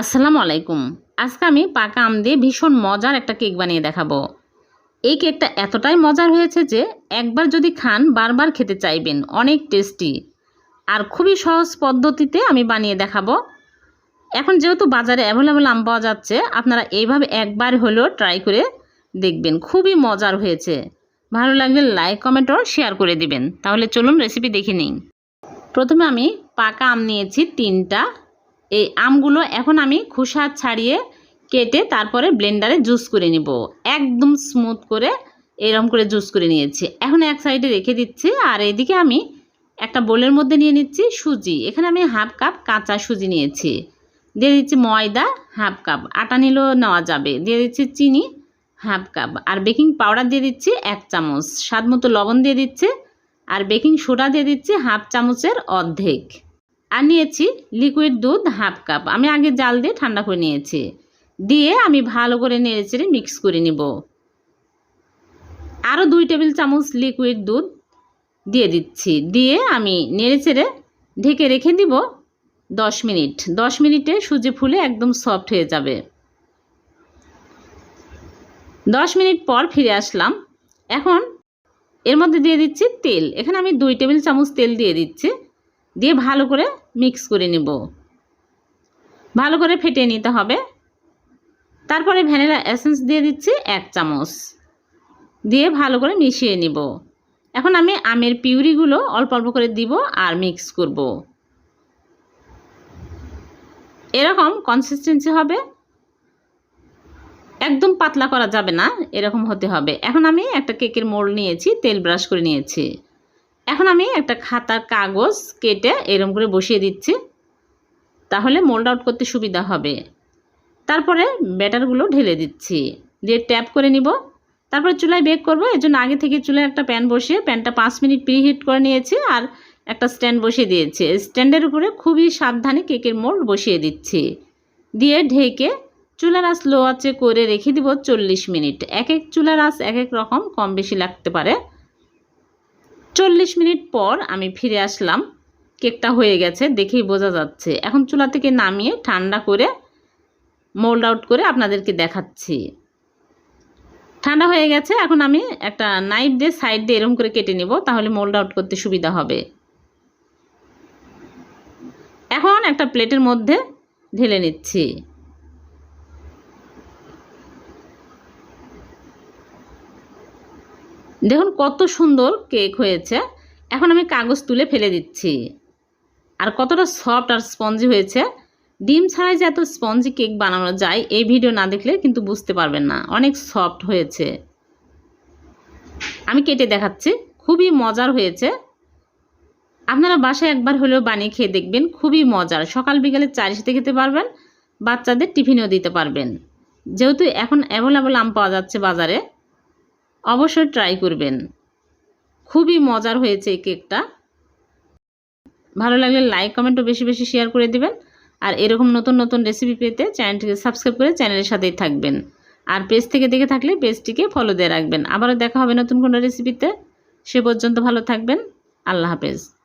আসসালামু আলাইকুম। আজকে আমি পাকা আম দিয়ে ভীষণ মজার একটা কেক বানিয়ে দেখাবো। এই কেকটা এতটাই মজার হয়েছে যে একবার যদি খান বারবার খেতে চাইবেন, অনেক টেস্টি। আর খুবই সহজ পদ্ধতিতে আমি বানিয়ে দেখাবো। এখন যেহেতু বাজারে অ্যাভেলেবেল আম পাওয়া যাচ্ছে, আপনারা এইভাবে একবার হলেও ট্রাই করে দেখবেন, খুবই মজার হয়েছে। ভালো লাগলে লাইক, কমেন্ট ও শেয়ার করে দিবেন। তাহলে চলুন রেসিপি দেখে নিই। প্রথমে আমি পাকা আম নিয়েছি তিনটা। এই আমগুলো এখন আমি খোসা ছাড়িয়ে কেটে তারপরে ব্লেন্ডারে জুস করে নিব। একদম স্মুথ করে এরম করে জুস করে নিয়েছি। এখন এক সাইডে রেখে দিচ্ছি আর এদিকে আমি একটা বোলের মধ্যে নিয়ে নিচ্ছি সুজি। এখানে আমি হাফ কাপ কাঁচা সুজি নিয়েছি। দিয়ে দিচ্ছি ময়দা হাফ কাপ আটা নিলেও নেওয়া যাবে। দিয়ে দিচ্ছি চিনি হাফ কাপ আর বেকিং পাউডার দিয়ে দিচ্ছি এক চামচ। স্বাদ মতো লবণ দিয়ে দিচ্ছি। আর বেকিং সোডা দিয়ে দিচ্ছি হাফ চামচের অর্ধেক। আর নিয়েছি লিকুইড দুধ হাফ কাপ আমি আগে জাল দিয়ে ঠান্ডা করে নিয়েছি। দিয়ে আমি ভালো করে নেড়ে চেড়ে মিক্স করে নিব। আরও দুই টেবিল চামচ লিকুইড দুধ দিয়ে দিচ্ছি। দিয়ে আমি নেড়ে চেড়ে ঢেকে রেখে দিব দশ মিনিট। দশ মিনিটে সুজি ফুলে একদম সফট হয়ে যাবে। দশ মিনিট পর ফিরে আসলাম। এখন এর মধ্যে দিয়ে দিচ্ছি তেল। এখানে আমি দুই টেবিল চামচ তেল দিয়ে দিচ্ছি। দিয়ে ভালো করে মিক্স করে নেব। ভালো করে ফেটিয়ে নিতে হবে। তারপরে ভ্যানিলা এসেন্স দিয়ে দিচ্ছি এক চামচ। দিয়ে ভালো করে মিশিয়ে নিব। এখন আমি আমের পিউরিগুলো অল্প অল্প করে দিব আর মিক্স করব। এরকম কনসিস্টেন্সি হবে। একদম পাতলা করা যাবে না, এরকম হতে হবে। এখন আমি একটা কেকের মোল্ড নিয়েছি, তেল ব্রাশ করে নিয়েছি। এখন আমি একটা খাতার কাগজ কেটে এরম করে বসিয়ে দিচ্ছি। তাহলে মোল্ড আউট করতে সুবিধা হবে। তারপরে ব্যাটারগুলো ঢেলে দিচ্ছি। দিয়ে ট্যাপ করে নিব। তারপরে চুলায় বেক করব। এর জন্য আগে থেকে চুলায় একটা প্যান বসিয়ে প্যানটা পাঁচ মিনিট প্রিহিট করে নিয়েছি আর একটা স্ট্যান্ড বসিয়ে দিয়েছি। স্ট্যান্ডের উপরে খুবই সাবধানে কেকের মোল্ড বসিয়ে দিচ্ছি। দিয়ে ঢেকে চুলার আঁচ লো আঁচে করে রেখে দিব চল্লিশ মিনিট। এক এক চুলার আঁচ এক এক রকম, কম বেশি লাগতে পারে। চল্লিশ মিনিট পর আমি ফিরে আসলাম। কেকটা হয়ে গেছে, দেখেই বোঝা যাচ্ছে। এখন চুলা থেকে নামিয়ে ঠান্ডা করে মোল্ড আউট করে আপনাদেরকে দেখাচ্ছি। ঠান্ডা হয়ে গেছে, এখন আমি একটা নাইফ দিয়ে সাইড দিয়ে এরকম করে কেটে নেব, তাহলে মোল্ড আউট করতে সুবিধা হবে। এখন একটা প্লেটের মধ্যে ঢেলে নিচ্ছি। দেখুন কত সুন্দর কেক হয়েছে। এখন আমি কাগজ তুলে ফেলে দিচ্ছি। আর কতটা সফট আর স্পঞ্জি হয়েছে। ডিম ছাড়াই যে এত স্পঞ্জি কেক বানানো যায়, এই ভিডিও না দেখলে কিন্তু বুঝতে পারবেন না। অনেক সফট হয়েছে। আমি কেটে দেখাচ্ছি। খুবই মজার হয়েছে। আপনারা বাসায় একবার হলেও বানিয়ে খেয়ে দেখবেন, খুবই মজার। সকাল বিকালে চারি সাথে খেতে পারবেন, বাচ্চাদের টিফিনেও দিতে পারবেন। যেহেতু এখন অ্যাভেলেবল আম পাওয়া যাচ্ছে বাজারে অবশ্যই ট্রাই করবেন। খুবই মজার হয়েছে এই কেকটা। ভালো লাগলে লাইক কমেন্টও বেশি বেশি শেয়ার করে দিবেন। আর এরকম নতুন নতুন রেসিপি পেতে চ্যানেলটিকে সাবস্ক্রাইব করে চ্যানেলের সাথেই থাকবেন। আর পেজ থেকে দেখে থাকলে পেজটিকে ফলো দিয়ে রাখবেন। আবারও দেখা হবে নতুন কোনো রেসিপিতে সে পর্যন্ত ভালো থাকবেন। আল্লাহ হাফেজ।